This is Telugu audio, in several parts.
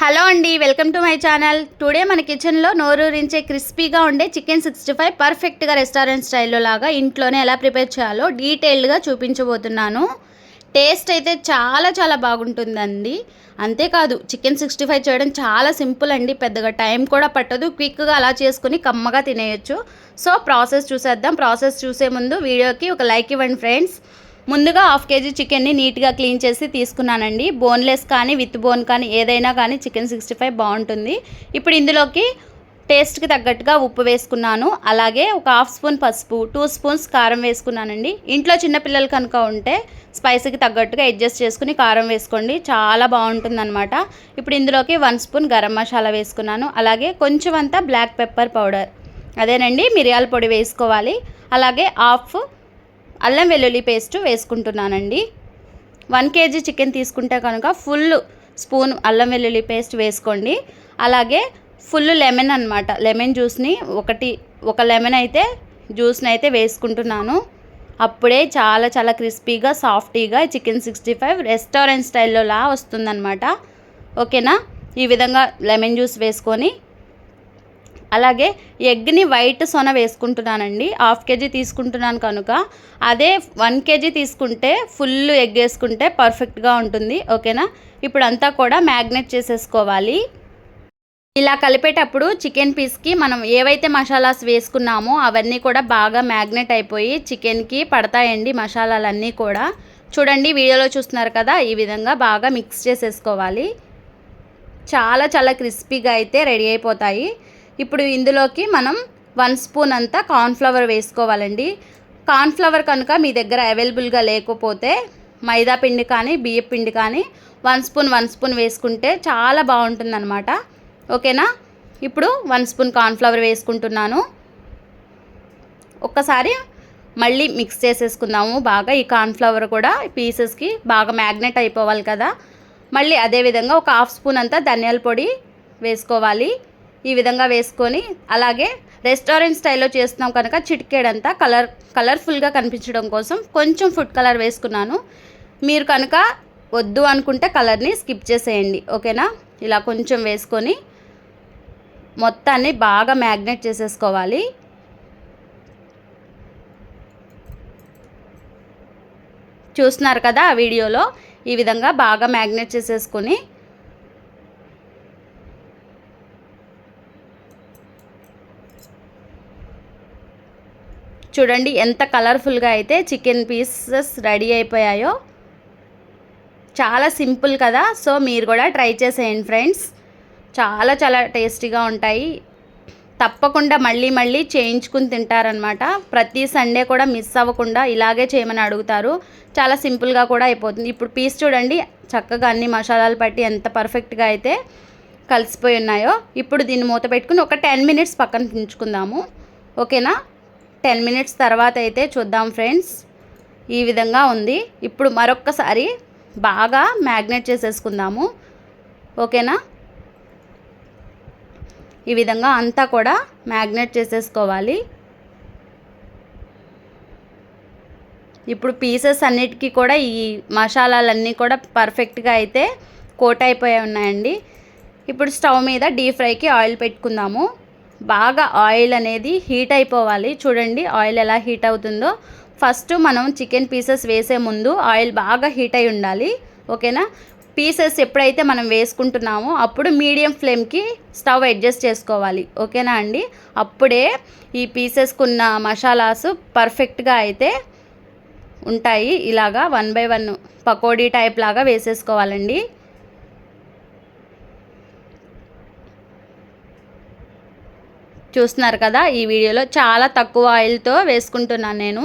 హలో అండి welcome to my channel. Today మన కిచెన్లో నోరూరించే క్రిస్పీగా ఉండే చికెన్ సిక్స్టీ ఫైవ్ పర్ఫెక్ట్గా రెస్టారెంట్ స్టైల్లో లాగా ఇంట్లోనే ఎలా ప్రిపేర్ చేయాలో డీటెయిల్డ్గా చూపించబోతున్నాను. టేస్ట్ అయితే చాలా చాలా బాగుంటుందండి. అంతేకాదు చికెన్ సిక్స్టీ ఫైవ్ చేయడం చాలా సింపుల్ అండి. పెద్దగా టైం కూడా పట్టదు. క్విక్గా అలా చేసుకుని కమ్మగా తినేయచ్చు. సో ప్రాసెస్ చూసేద్దాం. ప్రాసెస్ చూసే ముందు వీడియోకి ఒక లైక్ ఇవ్వండి ఫ్రెండ్స్. ముందుగా హాఫ్ కేజీ చికెన్ని నీట్గా క్లీన్ చేసి తీసుకున్నానండి. బోన్లెస్ కానీ విత్ బోన్ కానీ ఏదైనా కానీ చికెన్ సిక్స్టీ ఫైవ్ బాగుంటుంది. ఇప్పుడు ఇందులోకి టేస్ట్కి తగ్గట్టుగా ఉప్పు వేసుకున్నాను. అలాగే ఒక హాఫ్ స్పూన్ పసుపు టూ స్పూన్స్ కారం వేసుకున్నానండి. ఇంట్లో చిన్నపిల్లలు కనుక ఉంటే స్పైసీకి తగ్గట్టుగా అడ్జస్ట్ చేసుకుని కారం వేసుకోండి. చాలా బాగుంటుందన్నమాట. ఇప్పుడు ఇందులోకి వన్ స్పూన్ గరం మసాలా వేసుకున్నాను. అలాగే కొంచెం అంతా బ్లాక్ పెప్పర్ పౌడర్. అదేనండి మిరియాల పొడి వేసుకోవాలి. అలాగే హాఫ్ అల్లం వెల్లుల్లి పేస్ట్ వేసుకుంటున్నానండి. వన్ కేజీ చికెన్ తీసుకుంటే కనుక ఫుల్ స్పూన్ అల్లం వెల్లుల్లి పేస్ట్ వేసుకోండి. అలాగే ఫుల్ లెమన్ అనమాట లెమన్ జ్యూస్ని ఒకటి ఒక లెమన్ అయితే జ్యూస్ని అయితే వేసుకుంటున్నాను. అప్పుడే చాలా చాలా క్రిస్పీగా సాఫ్టీగా చికెన్ సిక్స్టీ ఫైవ్ రెస్టారెంట్ స్టైల్లో లా వస్తుందన్నమాట. ఓకేనా? ఈ విధంగా లెమన్ జ్యూస్ వేసుకొని అలాగే ఎగ్ని వైట్ సొన వేసుకుంటున్నానండి. హాఫ్ కేజీ తీసుకుంటున్నాను కనుక. అదే వన్ కేజీ తీసుకుంటే ఫుల్ ఎగ్ వేసుకుంటే పర్ఫెక్ట్గా ఉంటుంది. ఓకేనా? ఇప్పుడు అంతా కూడా మ్యాగ్నెట్ చేసేసుకోవాలి. ఇలా కలిపేటప్పుడు చికెన్ పీస్కి మనం ఏవైతే మసాలాస్ వేసుకున్నామో అవన్నీ కూడా బాగా మ్యాగ్నెట్ అయిపోయి చికెన్కి పడతాయండి మసాలాలన్నీ కూడా. చూడండి వీడియోలో చూస్తున్నారు కదా ఈ విధంగా బాగా మిక్స్ చేసేసుకోవాలి. చాలా చాలా క్రిస్పీగా అయితే రెడీ అయిపోతాయి. ఇప్పుడు ఇందులోకి మనం వన్ స్పూన్ అంతా కార్న్ఫ్లవర్ వేసుకోవాలండి. కార్న్ఫ్లవర్ కనుక మీ దగ్గర అవైలబుల్గా లేకపోతే మైదా పిండి కానీ బియ్య పిండి కానీ వన్ స్పూన్ వన్ స్పూన్ వేసుకుంటే చాలా బాగుంటుందన్నమాట. ఓకేనా? ఇప్పుడు వన్ స్పూన్ కార్న్ఫ్లవర్ వేసుకుంటున్నాను. ఒక్కసారి మళ్ళీ మిక్స్ చేసేసుకుందాము. బాగా ఈ కార్న్ఫ్లవర్ కూడా పీసెస్కి బాగా మ్యాగ్నెట్ అయిపోవాలి కదా. మళ్ళీ అదేవిధంగా ఒక హాఫ్ స్పూన్ అంతా ధనియాల పొడి వేసుకోవాలి. ఈ విధంగా వేసుకొని అలాగే రెస్టారెంట్ స్టైల్లో చేస్తున్నాం కనుక చిటికేడంతా కలర్ కలర్ఫుల్గా కనిపించడం కోసం కొంచెం ఫుడ్ కలర్ వేసుకున్నాను. మీరు కనుక వద్దు అనుకుంటే కలర్ని స్కిప్ చేసేయండి. ఓకేనా? ఇలా కొంచెం వేసుకొని మొత్తాన్ని బాగా మ్యాగ్నెట్ చేసేసుకోవాలి. చూస్తున్నారు కదా ఆ వీడియోలో? ఈ విధంగా బాగా మ్యాగ్నెట్ చేసేసుకొని చూడండి ఎంత కలర్ఫుల్గా అయితే చికెన్ పీసెస్ రెడీ అయిపోయాయో. చాలా సింపుల్ కదా సో మీరు కూడా ట్రై చేసేయండి ఫ్రెండ్స్. చాలా చాలా టేస్టీగా ఉంటాయి. తప్పకుండా మళ్ళీ మళ్ళీ చేయించుకుని తింటారనమాట ప్రతి సండే కూడా మిస్ అవ్వకుండా ఇలాగే చేయమని అడుగుతారు. చాలా సింపుల్గా కూడా అయిపోతుంది. ఇప్పుడు పీస్ చూడండి చక్కగా అన్ని మసాలాలు పట్టి ఎంత పర్ఫెక్ట్గా అయితే కలిసిపోయి ఉన్నాయో. ఇప్పుడు దీన్ని మూత పెట్టుకుని ఒక టెన్ మినిట్స్ పక్కన ఉంచుకుందాము ఓకేనా? టెన్ మినిట్స్ తర్వాత అయితే చూద్దాం ఫ్రెండ్స్. ఈ విధంగా ఉంది. ఇప్పుడు మరొక్కసారి బాగా మ్యాగ్నెట్ చేసేసుకుందాము. ఓకేనా? ఈ విధంగా అంతా కూడా మ్యాగ్నెట్ చేసేసుకోవాలి. ఇప్పుడు పీసెస్ అన్నిటికీ కూడా ఈ మసాలాలన్నీ కూడా పర్ఫెక్ట్గా అయితే కోట్ అయిపోయి ఉన్నాయండి. ఇప్పుడు స్టవ్ మీద డీప్ ఫ్రైకి ఆయిల్ పెట్టుకుందాము. బాగా ఆయిల్ అనేది హీట్ అయిపోవాలి. చూడండి ఆయిల్ ఎలా హీట్ అవుతుందో. ఫస్ట్ మనం చికెన్ పీసెస్ వేసే ముందు ఆయిల్ బాగా హీట్ అయి ఉండాలి. ఓకేనా? పీసెస్ ఎప్పుడైతే మనం వేసుకుంటున్నామో అప్పుడు మీడియం ఫ్లేమ్కి స్టవ్ అడ్జస్ట్ చేసుకోవాలి. ఓకేనా అండి? అప్పుడే ఈ పీసెస్కున్న మసాలాస్ పర్ఫెక్ట్గా అయితే ఉంటాయి. ఇలాగా one by one pakodi type లాగా వేసేసుకోవాలండి. చూస్తున్నారు కదా ఈ వీడియోలో. చాలా తక్కువ ఆయిల్తో వేసుకుంటున్నాను నేను.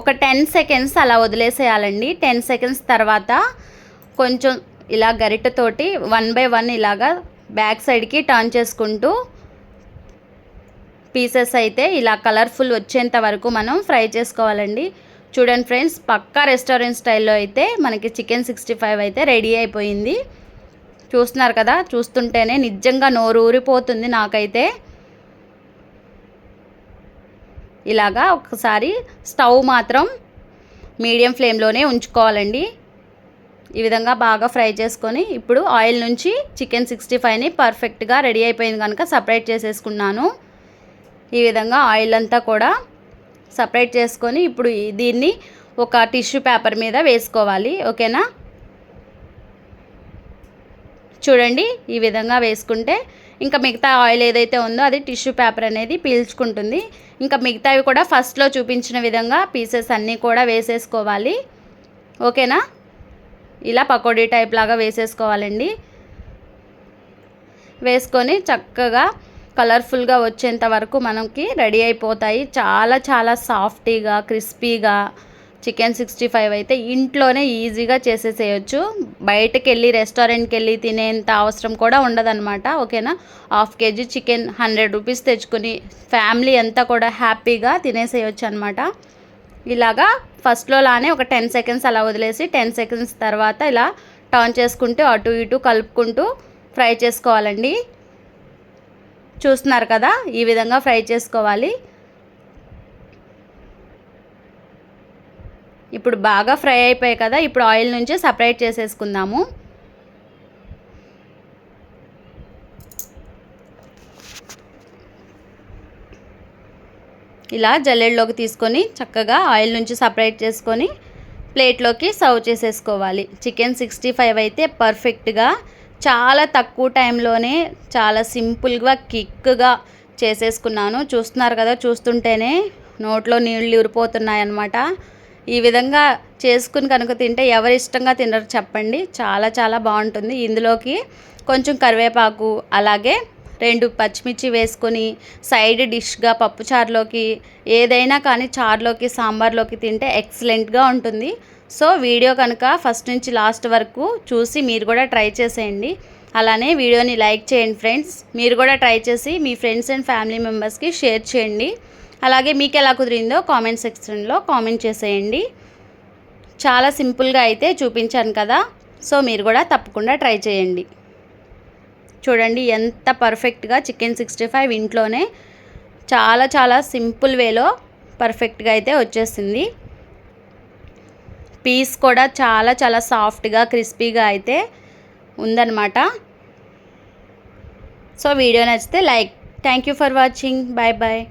ఒక టెన్ సెకండ్స్ అలా వదిలేసేయాలండి. టెన్ సెకండ్స్ తర్వాత కొంచెం ఇలా గరిటెతోటి వన్ బై వన్ ఇలాగా బ్యాక్ సైడ్కి టర్న్ చేసుకుంటూ పీసెస్ అయితే ఇలా కలర్ఫుల్ వచ్చేంత వరకు మనం ఫ్రై చేసుకోవాలండి. చూడండి ఫ్రెండ్స్ పక్కా రెస్టారెంట్ స్టైల్లో అయితే మనకి చికెన్ సిక్స్టీ ఫైవ్ అయితే రెడీ అయిపోయింది. చూస్తున్నారు కదా చూస్తుంటేనే నిజంగా నోరు ఊరిపోతుంది నాకైతే. ఇలాగా ఒకసారి స్టవ్ మాత్రం మీడియం ఫ్లేమ్లోనే ఉంచుకోవాలండి. ఈ విధంగా బాగా ఫ్రై చేసుకొని ఇప్పుడు ఆయిల్ నుంచి చికెన్ సిక్స్టీ ఫైవ్ని పర్ఫెక్ట్గా రెడీ అయిపోయింది కనుక సపరేట్ చేసేసుకున్నాను. ఈ విధంగా ఆయిల్ అంతా కూడా సపరేట్ చేసుకొని ఇప్పుడు దీన్ని ఒక టిష్యూ పేపర్ మీద వేసుకోవాలి ఓకేనా? చూడండి ఈ విధంగా వేసుకుంటే ఇంకా మిగతా ఆయిల్ ఏదైతే ఉందో అది టిష్యూ పేపర్ అనేది పీల్చుకుంటుంది. ఇంకా మిగతావి కూడా ఫస్ట్లో చూపించిన విధంగా పీసెస్ అన్నీ కూడా వేసేసుకోవాలి ఓకేనా? ఇలా పకోడీ టైప్ లాగా వేసేసుకోవాలండి. వేసుకొని చక్కగా కలర్ఫుల్గా వచ్చేంత వరకు మనకి రెడీ అయిపోతాయి. చాలా చాలా సాఫ్టీగా క్రిస్పీగా చికెన్ సిక్స్టీ ఫైవ్ అయితే ఇంట్లోనే ఈజీగా చేసేసేయచ్చు. బయటకు వెళ్ళి రెస్టారెంట్కి వెళ్ళి తినేంత అవసరం కూడా ఉండదన్నమాట. ఓకేనా? Half KG chicken hundred rupees తెచ్చుకొని ఫ్యామిలీ అంతా కూడా హ్యాపీగా తినేసేయచ్చు అనమాట ఇలాగా ఫస్ట్లో లానే ఒక టెన్ సెకండ్స్ అలా వదిలేసి టెన్ సెకండ్స్ తర్వాత ఇలా టర్న్ చేసుకుంటూ అటు ఇటు కలుపుకుంటూ ఫ్రై చేసుకోవాలండి. చూస్తున్నారు కదా ఈ విధంగా ఫ్రై చేసుకోవాలి. ఇప్పుడు బాగా ఫ్రై అయిపోయాయి కదా ఇప్పుడు ఆయిల్ నుంచి సపరేట్ చేసేసుకుందాము. ఇలా జల్లెడలోకి తీసుకొని చక్కగా ఆయిల్ నుంచి సపరేట్ చేసుకొని ప్లేట్లోకి సర్వ్ చేసేసుకోవాలి. చికెన్ సిక్స్టీ ఫైవ్ అయితే పర్ఫెక్ట్గా చాలా తక్కువ టైంలోనే చాలా సింపుల్గా కిక్గా చేసేసుకున్నాను. చూస్తున్నారు కదా చూస్తుంటేనే నోట్లో నీళ్ళు ఊరిపోతున్నాయి అన్నమాట ఈ విధంగా చేసుకుని కనుక తింటే ఎవరు ఇష్టంగా తినరు చెప్పండి. చాలా చాలా బాగుంటుంది. ఇందులోకి కొంచెం కరివేపాకు అలాగే రెండు పచ్చిమిర్చి వేసుకొని సైడ్ డిష్గా పప్పు చారులోకి ఏదైనా కానీ చారులోకి సాంబార్లోకి తింటే ఎక్సలెంట్గా ఉంటుంది. సో వీడియో కనుక ఫస్ట్ నుంచి లాస్ట్ వరకు చూసి మీరు కూడా ట్రై చేసేయండి. అలానే వీడియోని లైక్ చేయండి ఫ్రెండ్స్ మీరు కూడా ట్రై చేసి మీ ఫ్రెండ్స్ అండ్ ఫ్యామిలీ మెంబర్స్కి షేర్ చేయండి. అలాగే మీకు ఎలా కుదిరిందో కామెంట్ సెక్షన్లో కామెంట్ చేసేయండి. చాలా సింపుల్గా అయితే చూపించాను కదా. సో మీరు కూడా తప్పకుండా ట్రై చేయండి. చూడండి ఎంత పర్ఫెక్ట్గా చికెన్ సిక్స్టీ ఫైవ్ ఇంట్లోనే చాలా చాలా సింపుల్ వేలో పర్ఫెక్ట్గా అయితే వచ్చేసింది. పీస్ కూడా చాలా చాలా సాఫ్ట్గా క్రిస్పీగా అయితే ఉందన్నమాట. సో వీడియో నచ్చితే like. Thank you for watching. Bye bye.